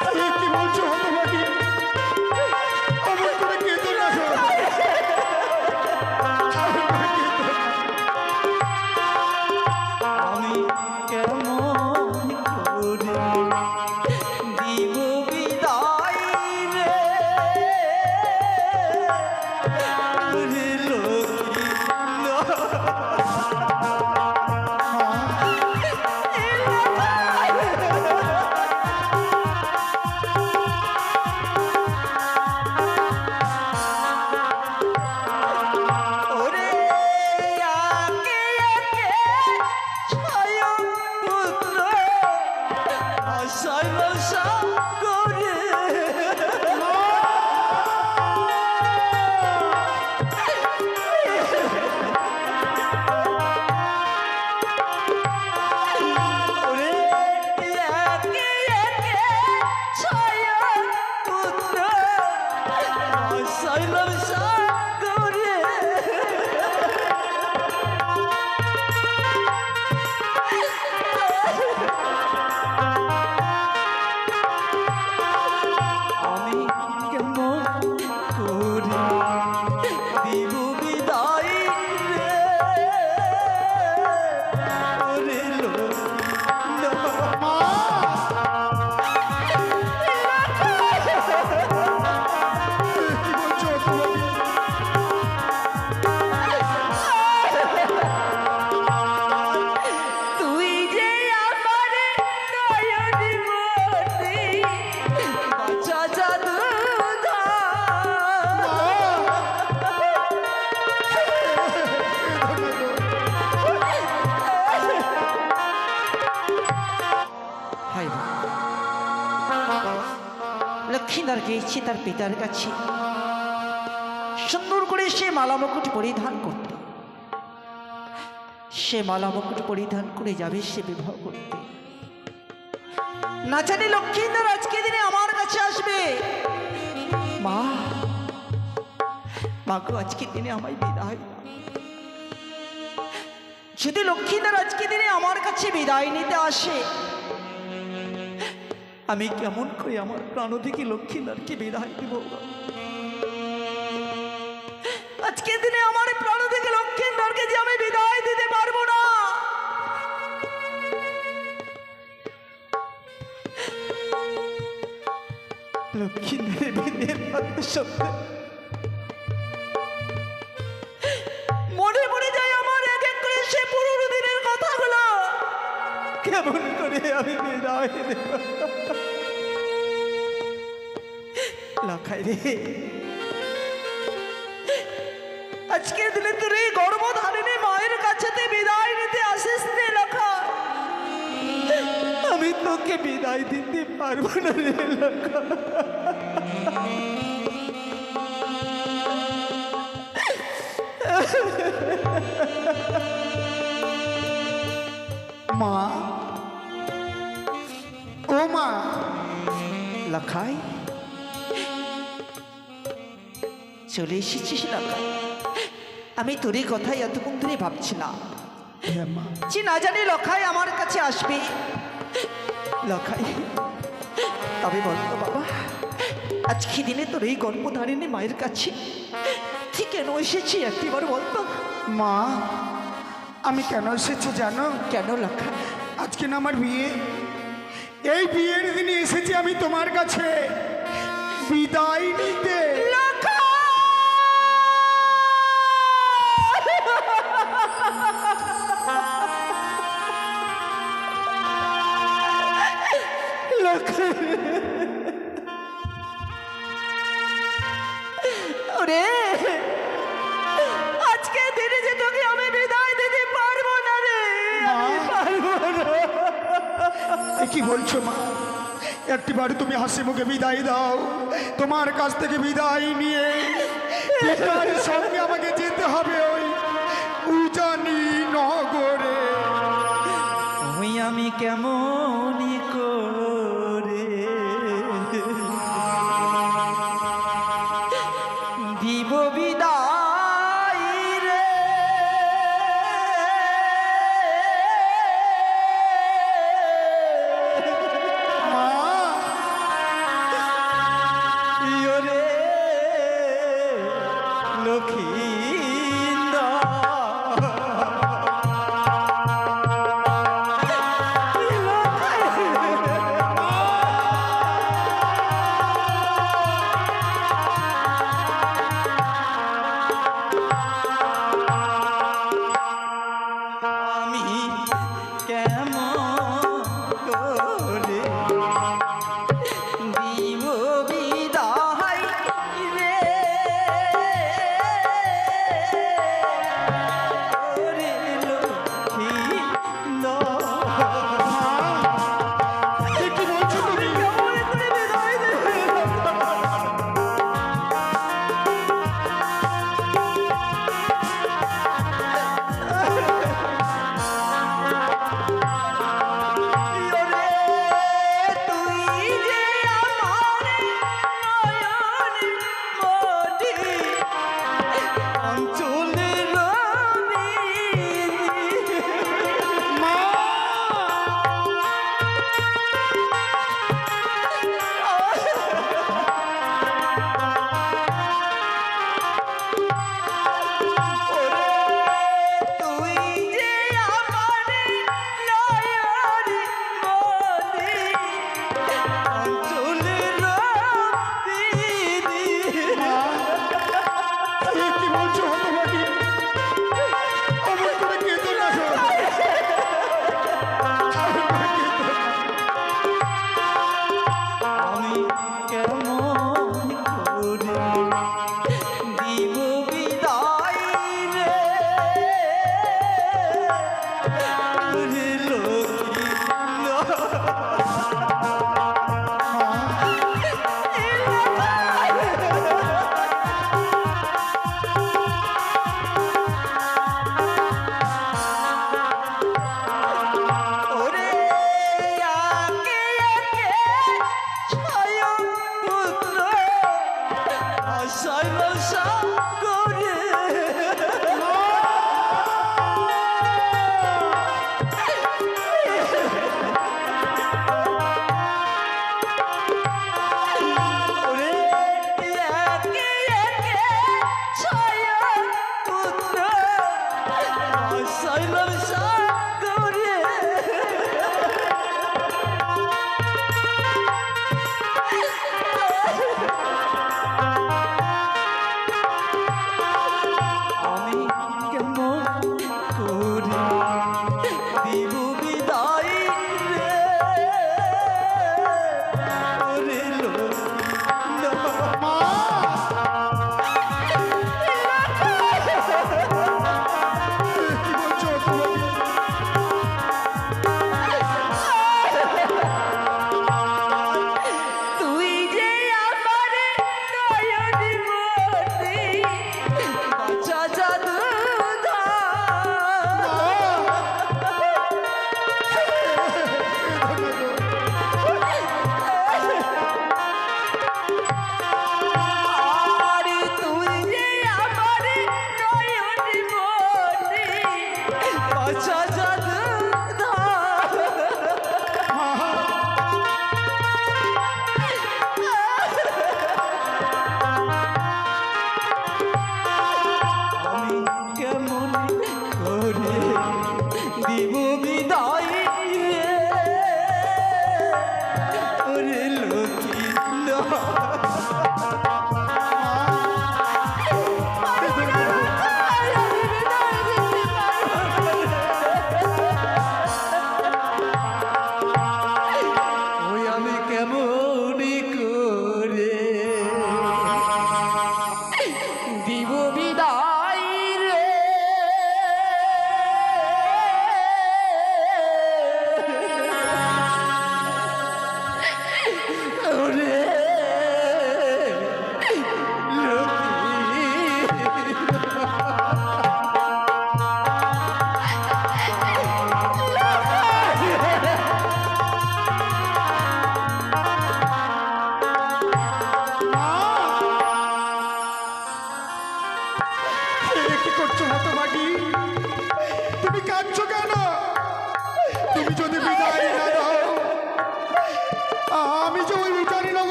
কি বলছো হতভাগী? পিতার কাছে। সুন্দর করে সে মালা মুকুট পরিধান করতে। সে মালা মুকুট পরিধান করে যাবে, সে বিবাহ করতে। না জানি লক্ষ্মীন্দর আজকে দিনে আমার কাছে আসবে। মা মা গো, আজকে দিনে আমায় বিদায়। যদি লক্ষ্মীন্দর আজকে দিনে আমার কাছে বিদায় নিতে আসে আমি কেমন করে আমার প্রাণ থেকে লক্ষ্মীদারকে বিদায় দিব? আজকে দিনে আমার প্রাণ থেকে লক্ষ্মীন্দরকে যে আমি বিদায় দিতে পারব না। লক্ষ্মীন্দরের বিদের কথা সত্য মনে পড়ে যায় আমার সে পুরনো দিনের কথাগুলো। কেমন করে আমি বিদায় দেব লখাই রে আজকের দিনে তোর এই গর্ভধারিণী মায়ের কাছে বিদায় নিতে আসিস রে লখা। আমি তোকে বিদায় দিতে পারব না রে মা, ও মা, লখাই। চলে এসেছিস লখাই আমি তোরই কথাই এতক্ষণ ধরে ভাবছিলাম। হ্যাঁ মা। যে না জানি লখাই আমার কাছে আসবে। লখাই তবে বলতো বাবা আজকে দিনে তোর এই গর্ভধারিণী মায়ের কাছে? ঠিক কেন এসেছি একটিবার বলতো মা আমি কেন এসেছি জানো? কেন লখাই? আজকে না আমার বিয়ে। এই বিয়ের দিনে এসেছি আমি তোমার কাছে। বিদায় নিতে। ওরে আজকে দিনে যে তোকে আমি বিদায় দিতে পারব না রে আমি পারব না। কি বলছো মা? একটিবার তুমি হাসি মুখে বিদায় দাও তোমার কাছ থেকে বিদায় নিয়ে পিতার সঙ্গে আমাকে যেতে হবে ওই উজানি নগরে। ওই আমি কেমন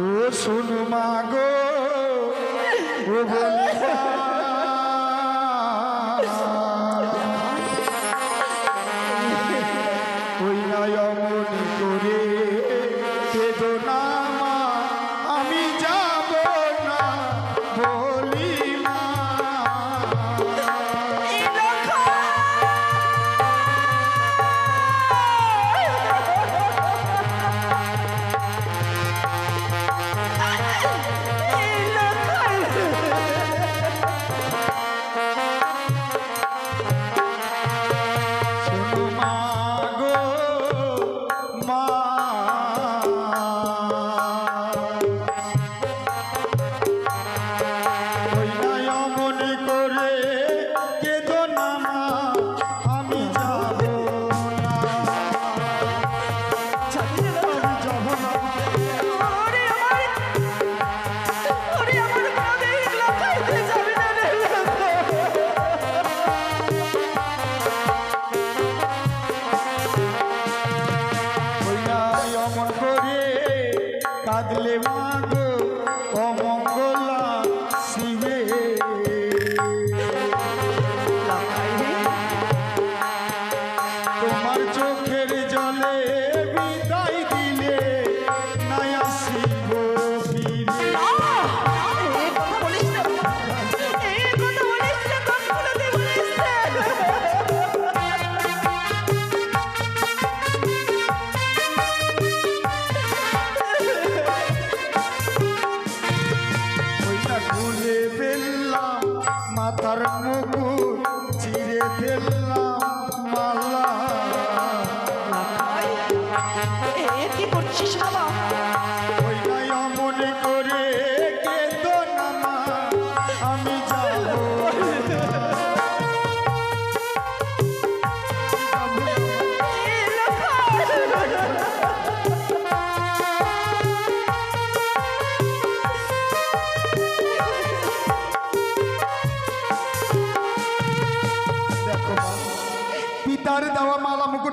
ও শুনু মাগো ও বলিয়া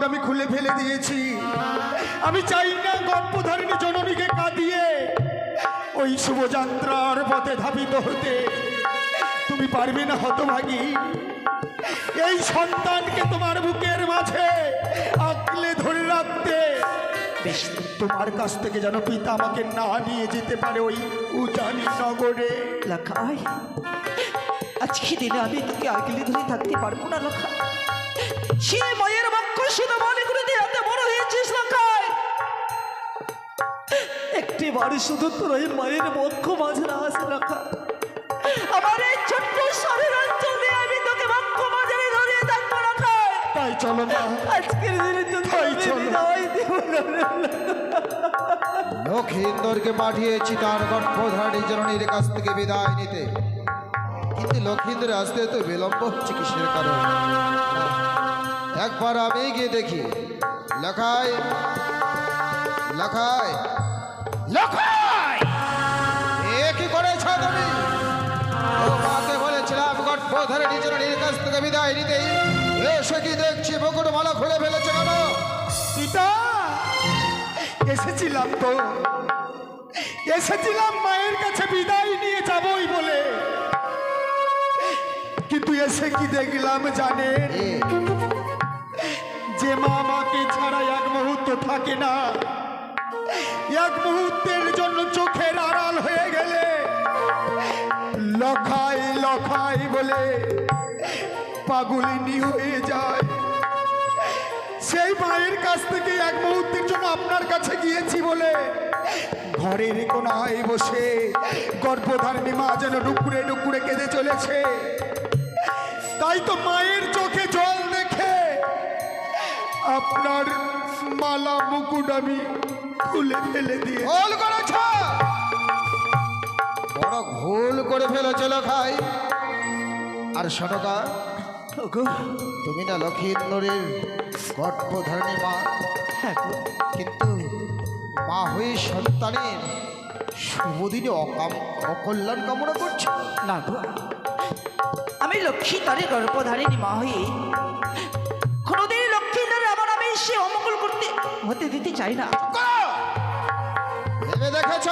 মালা আমি খুলে ফেলে দিয়েছি। আমি চাই না গর্ভধারিণী জননীকে কাঁদিয়ে ওই শুভযাত্রার পথে ধাবিত হতে। তুমি পারবে না হতভাগী। এই সন্তানকে তোমার বুকের মাঝে আঁকলে ধরে রাখতে। তোমার কাছ থেকে যেন পিতা আমাকে না নিয়ে যেতে পারে ওই উজানি নগরে। আজকে দিনে আমি তোকে আগলে ধরে থাকতে পারব না লাখা সে মায়ের দিয়ে এত বড় হয়েছিস লাখাই একটি বাড়ি শুধু তোর ওই মায়ের বক্ষ মাঝে রাখা আমার এই ছোট্ট শরীর অঞ্চলে আমি তোকে বক্ষ মাঝে ধরিয়ে থাকব তাই চলো না। আজকের দিনে তো তাই চলো। লক্ষিন্দরকে পাঠিয়েছি তার গর্ভধারী জননীর কাছ থেকে বিদায় নিতে। কিন্তু লক্ষিন্দর আসতে তো বিলম্ব হচ্ছে কিসের কারণ? একবার আমি গিয়ে দেখি। লেখায় লেখায় লেখায় এ কি করেছ তুমি? ও মাকে বলেছিলাম গর্ভধারী জননীর কাছ থেকে বিদায় নিতেই এসে কি দেখছি? বকুট মালা খুলে ফেলেছে কেন? পিতা এসেছিলাম তো। এসেছিলাম মায়ের কাছে বিদায় নিয়ে যাবই বলে। কিন্তু এসে কি দেখলাম জানেন? যে মা আমাকে ছাড়া এক মুহূর্ত থাকে না, এক মুহূর্তের জন্য চোখের আড়াল হয়ে গেলে, লখাই লখাই বলে পাগলিনী হয়ে যায়। সেই মায়ের কাছ থেকে এক মুহূর্তের জন্য আপনার কাছে গিয়েছি বলে ঘরের কোনায় বসে গর্ভধারিণী মা যেন ডুকুরে ডুকুরে কেঁদে চলেছে। তাই তো মায়ের আপনার মালা মুকুট আমি খুলে ফেলে দিয়ে ভুল করেছ? বড় ভুল করে ফেলেছে লখাই আর শোনকা ওগো। তুমি না লক্ষিন্দরের গর্ভধারণী মা। হ্যাঁ কিন্তু মা হয়ে সন্তানের শুভদিনে অকাম অকল্যাণ কামনা করছ? না গো। আমি লক্ষ্মী তারে গর্ভধারিণী মা হয়ে হতে দিতে চাই না। ভেবে দেখেছ?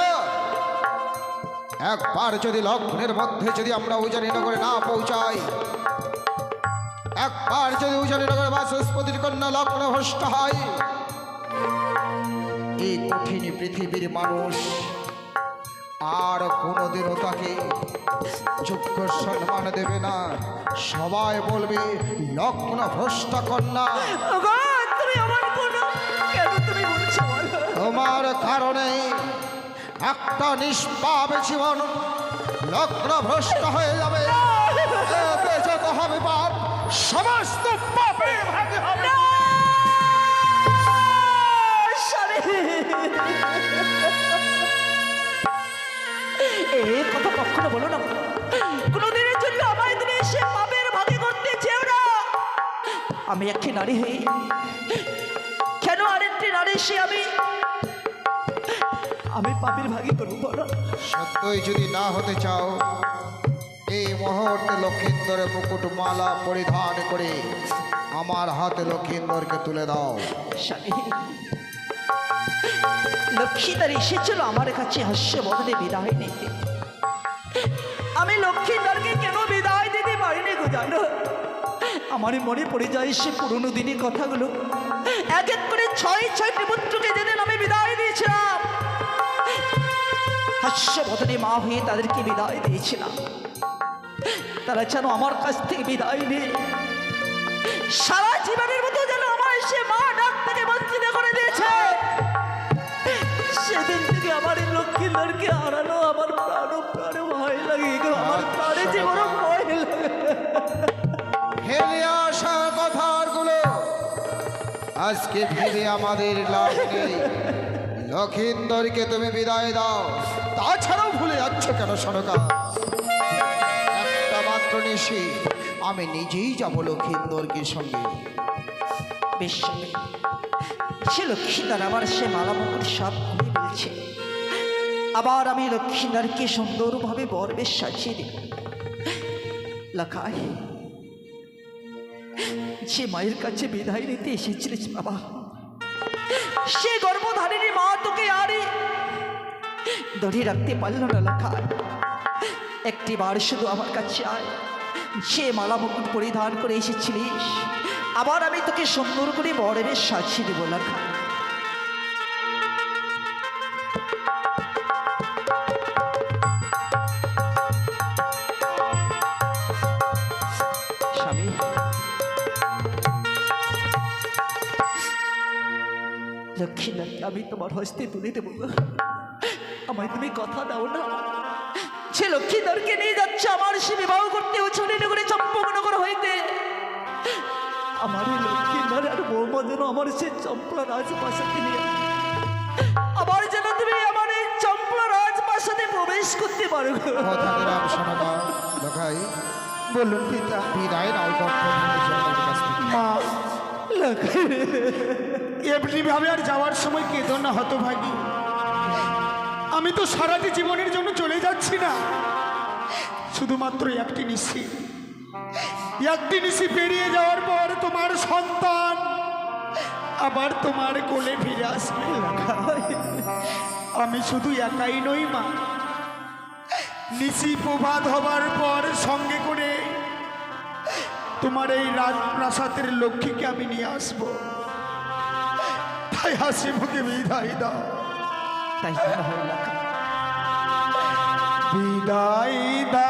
একবার যদি লক্ষণের মধ্যে যদি আমরা উজানি নগরে না পৌঁছাই একবার যদি উজানি নগরে বাসস্পতির কন্যা লগ্ন ভ্রষ্ট হয় এই কঠিন পৃথিবীর মানুষ আর কোনোদিনও তাকে যোগ্য সম্মান দেবে না। সবাই বলবে লক্ষণ ভ্রষ্ট কন্যা। তোমার কারণে একটা নিষ্পাপ জীবন লগ্ন ভ্রষ্ট হয়ে যাবে। হবে পাপ। সমস্ত পাপে ভাগে হবে। না! কথা কখনো বলো না। কোনোদিনের জন্য আমায় তুমি সে পাপের ভাগে করতে চেও না। আমি একটি নারী হই। কেন আরেকটি নারী সে আমি? পাপের ভাগে করব বলো সত্যই যদি না হতে চাও এই মুহূর্তে লক্ষিন্দরের মুকুট মালা পরিধান করে আমার হাতে লক্ষিন্দরকে তুলে দাও। স্বামী লক্ষ্মীদার এসেছিল আমার কাছে হাস্য বদলে বিদায় নিতে। আমি লক্ষ্মীদারকে কেন বিদায় দিতে পারিনি গো জানো? আমার মনে পড়ে যায় সে পুরনো দিনের কথাগুলো। এক এক করে ছয় ছয়টি পুত্রকে যেদিন আমি বিদায় দিয়েছিলাম হাস্য বদলে মা হয়ে তাদেরকে বিদায় দিয়েছিলাম। তারা যেন আমার কাছ থেকে বিদায় নেই সারা জীবনের মতো যেন আমার সে মা ডাক থেকে বঞ্চিত করে দিয়েছে। সেদিন থেকে আমার এই লক্ষ্মীদারকে হারানো আমার প্রাণ, প্রাণে ভয় লাগে আমার প্রাণে বড় ভয় লাগে। ফেলে আসা কথাগুলো আজকে ফিরে আমাদের লাভ নেই। লক্ষিন্দরকে তুমি বিদায় দাও। তাছাড়াও ভুলে যাচ্ছ কেন, সরকার? একটা মাত্র নিশি, আমি নিজেই যাব লক্ষিন্দরকে সঙ্গে। বেশ। সে লক্ষ্মীদার আমার সে মালা মুকুট সব খুলে বলছে আবার আমি লক্ষ্মীদারকে সুন্দরভাবে বরবেশ সাজিয়ে দেব। লেখায় সে মায়ের কাছে বিদায় নিতে এসেছিলিস বাবা সে গর্ভধারিণী মা তোকে আরে ধরে রাখতে পারল না লেখায় একটি বার শুধু আমার কাছে আয়। সে মালা মুকুট পরিধান করে এসেছিলিস। আবার আমি তোকে সুন্দর করে বরের সাজিয়ে দেবো লেখা। লক্ষ্মীনাথ আমি তোমার হস্তে তুলে দেবো আমায় তুমি কথা দাও না। সে লক্ষ্মীধরকে নিয়ে যাচ্ছে আমার সে বিবাহ করতে উছনে নগরে চম্পকনগর হইতে। আমার এই লক্ষ্মীধর আর বৌমা যেন আমার সে চম্পলা রাজপ্রাসাদে নিয়ে আবার যেন তুমি আমার এই চম্পলা রাজপ্রাসাদে প্রবেশ করতে পারো বলুন পিতা। বিদায় থেকে মা এমনি ভাবে আর যাওয়ার সময় কেঁদো না হতভাগী? আমি তো সারাটি জীবনের জন্য চলে যাচ্ছি না। শুধুমাত্র একটি নিশি। একটি নিশি পেরিয়ে যাওয়ার পর তোমার সন্তান আবার তোমার কোলে ফিরে আসবে। আমি শুধু একাই নই মা। নিশি প্রভাত হবার পর সঙ্গে করে তোমার এই রাজপ্রাসাদের লক্ষ্মীকে আমি নিয়ে আসব। তাই হাসি মুখে বিদায় দাও তাই বিদায় দাও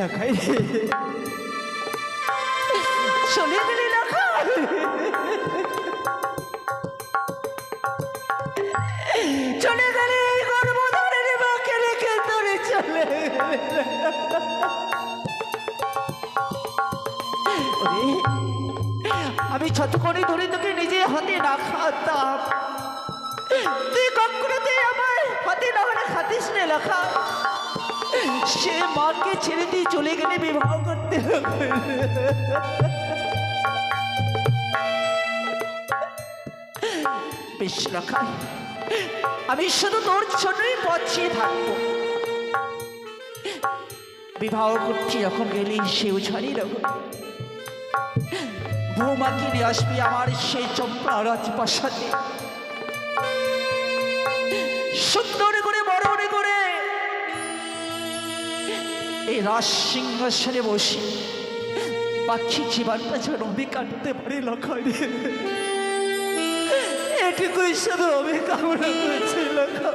না খাই। চলে গেলি আমি ছতকরে ধরে তোকে নিজে হাতে না খাতাম, তুই কখনোতে আমার হাতে না হলে খাতিস না লেখা। সে মাকে ছেড়ে দিয়ে চলে গেলে বিবাহ করতে হবে। বেশ রাখাই আমি শুধু তোর জন্যই পচিয়ে বিবাহ করছি যখন গেলি, সেও ছাড়ি রকম বৌমাকে নিয়ে আসবি আমার সেই চম্পা রাজপ্রাসাদে। সুন্দর করে রাজসিংহাসনে বসে পাখি জীবনটা যেন আমি কাটতে পারি লক্ষণ এটুকুই শুধু আমি কামনা করেছি লক্ষ্য